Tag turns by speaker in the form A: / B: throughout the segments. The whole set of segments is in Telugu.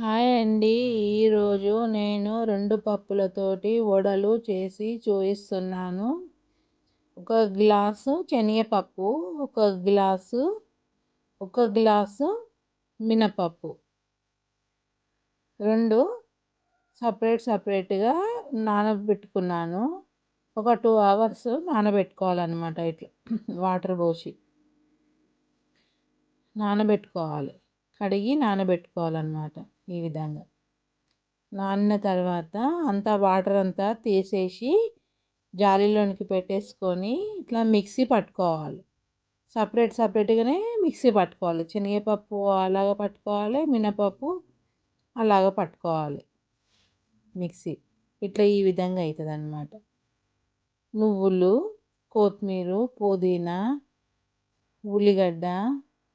A: హాయ్ అండి. ఈరోజు నేను రెండు పప్పులతోటి వడలు చేసి చూపిస్తున్నాను. ఒక గ్లాసు శనగపప్పు ఒక గ్లాసు ఒక గ్లాసు మినపప్పు. రెండు సపరేట్ సపరేట్గా నానబెట్టుకున్నాను. ఒక టూ అవర్స్ నానబెట్టుకోవాలన్నమాట ఇట్లా వాటర్ పోసి. నానబెట్టుకోవాలి. కడిగి నానబెట్టుకోవాలన్నమాట. ఈ విధంగా. నానిన తర్వాత అంతా వాటర్ అంతా తీసేసి జాలీలోనికి పెట్టేసుకొని ఇట్లా మిక్సీ పట్టుకోవాలి. సపరేట్ సపరేట్గానే మిక్సీ పట్టుకోవాలి. శనగపప్పు అలాగ పట్టుకోవాలి మినపప్పు అలాగ పట్టుకోవాలి. మిక్సీ ఇట్లా ఈ విధంగా అవుతుంది అన్నమాట నువ్వులు కొత్తిమీర పుదీనా ఉల్లిగడ్డ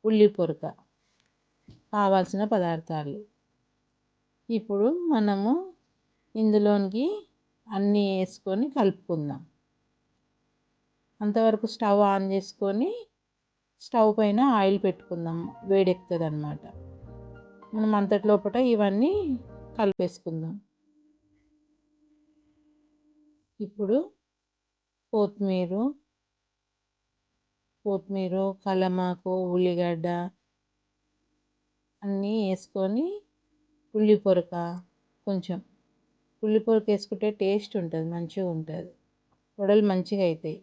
A: ఉల్లి పొరక కావాల్సిన పదార్థాలు. ఇప్పుడు మనము ఇందులోనికి అన్నీ వేసుకొని కలుపుకుందాం. అంతవరకు స్టవ్ ఆన్ చేసుకొని స్టవ్ పైన ఆయిల్ పెట్టుకుందాం. వేడెక్కుతుంది అనమాట మనం అంతటి లోపల ఇవన్నీ కలిపేసుకుందాం. ఇప్పుడు కొత్తిమీర కొత్తిమీర కలమాకు ఉల్లిగడ్డ అన్నీ వేసుకొని ఉల్లి పొరక కొంచెం. ఉల్లి పొరక వేసుకుంటే టేస్ట్ ఉంటుంది మంచిగా ఉంటుంది. వడలు మంచిగా అవుతాయి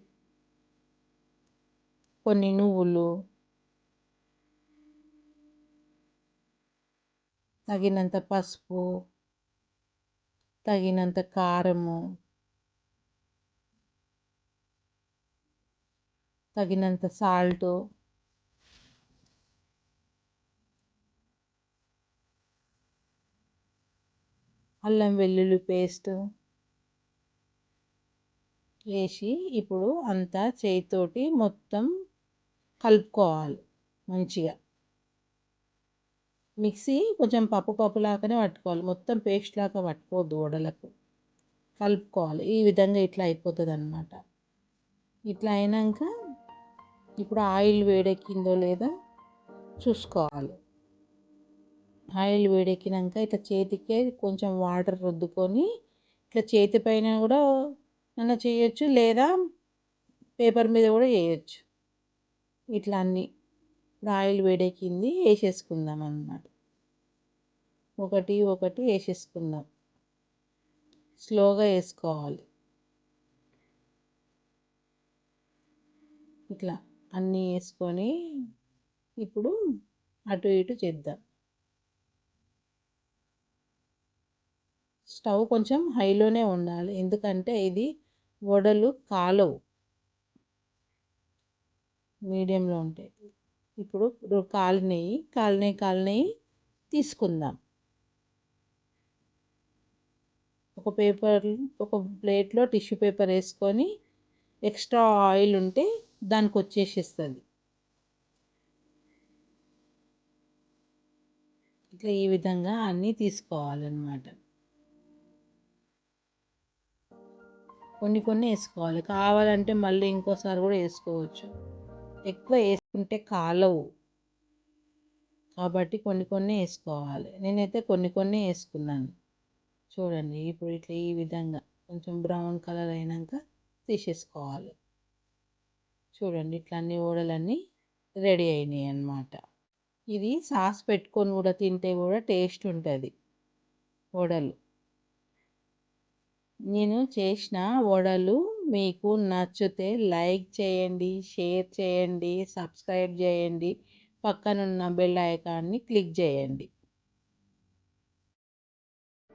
A: కొన్ని నువ్వులు తగినంత పసుపు తగినంత కారము తగినంత సాల్టు అల్లం వెల్లుల్లి పేస్ట్ వేసి ఇప్పుడు అంతా చేతితోటి మొత్తం కలుపుకోవాలి మంచిగా. మిక్సీ కొంచెం పప్పు పప్పు లాగానే పట్టుకోవాలి. మొత్తం పేస్ట్ లాగా పట్టుకోవద్దు వడలకు కలుపుకోవాలి. ఈ విధంగా ఇట్లా అయిపోతుంది అనమాట ఇట్లా అయినాక ఇప్పుడు ఆయిల్ వేడెక్కిందో లేదో చూసుకోవాలి. ఆయిల్ వేడెక్కినాక ఇట్లా చేతికే కొంచెం వాటర్ రుద్దుకొని ఇట్లా చేతి పైన కూడా అన్న చేయొచ్చు లేదా పేపర్ మీద కూడా చేయొచ్చు. ఇట్లా అన్నీ. ఇప్పుడు ఆయిల్ వేడెక్కింది వేసేసుకుందాం అన్నమాట. ఒకటి ఒకటి వేసేసుకుందాం. స్లోగా వేసుకోవాలి. ఇట్లా అన్నీ వేసుకొని ఇప్పుడు అటు ఇటు చేద్దాం. స్టవ్ కొంచెం హైలోనే ఉండాలి. ఎందుకంటే ఇది వడలు కాలవు. మీడియంలో ఉంటాయి ఇప్పుడు కాలినవి కాలినవి కాలినవి తీసుకుందాం. ఒక పేపర్ ఒక ప్లేట్లో టిష్యూ పేపర్ వేసుకొని ఎక్స్ట్రా ఆయిల్ ఉంటే దానికి వచ్చేసేస్తుంది. ఇట్లా ఈ విధంగా అన్నీ తీసుకోవాలన్నమాట. కొన్ని కొన్ని వేసుకోవాలి. కావాలంటే మళ్ళీ ఇంకోసారి కూడా వేసుకోవచ్చు. ఎక్కువ వేసుకుంటే కాలవు. కాబట్టి కొన్ని కొన్ని వేసుకోవాలి. నేనైతే కొన్ని కొన్ని వేసుకున్నాను. చూడండి ఇప్పుడు ఇట్లా ఈ విధంగా కొంచెం బ్రౌన్ కలర్ అయినాక తీసేసుకోవాలి. చూడండి ఇట్లా అన్ని ఓడలన్నీ రెడీ అయినాయి అన్నమాట. ఇది సాస్ పెట్టుకొని కూడా తింటే కూడా టేస్ట్ ఉంటుంది. వడలు నేను చేసిన వడలు మీకు నచ్చితే లైక్ చేయండి షేర్ చేయండి సబ్స్క్రైబ్ చేయండి. పక్కనున్న బెల్ ఐకాన్ని క్లిక్ చేయండి.